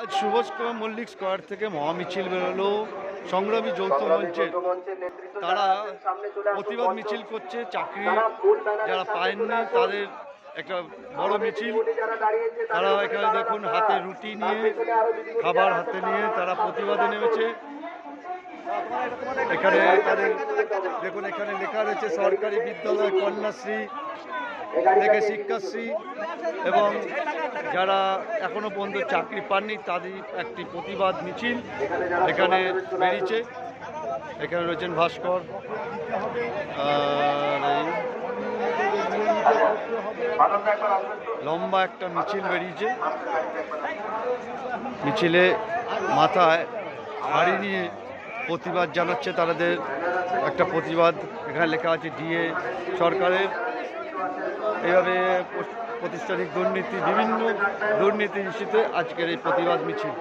আজ সুভাষকুমার মল্লিক স্কোয়ার থেকে মহামিছিল বেরোলো। সংগ্রামী যৌথ মঞ্চের তারা প্রতিবাদ মিছিল করছে চাকরি যারা পায়নি তাদের একটা বড় মিছিল। তারা এখানে দেখুন হাতে রুটি নিয়ে খাবার হাতে নিয়ে তারা প্রতিবাদে নেমেছে। এখানে তাদের দেখুন এখানে লেখা রয়েছে সরকারি বিদ্যালয় কন্যাশ্রী। থেকে শিক্ষাশ্রী এবং যারা এখনও পর্যন্ত চাকরি পাননি তাদের একটি প্রতিবাদ মিছিল এখানে বেরিয়েছে। এখানে রয়েছেন ভাস্কর লম্বা একটা মিছিল বেরিয়েছে। মিছিলে মাথায় হাড়ি নিয়ে প্রতিবাদ জানাচ্ছে তাদের। একটা প্রতিবাদ এখানে লেখা আছে, ডিএ সরকারের এইভাবে প- প্রতিষ্ঠানিক দুর্নীতি বিভিন্ন দুর্নীতির ইস্যুতে আজকের এই প্রতিবাদ মিছিল।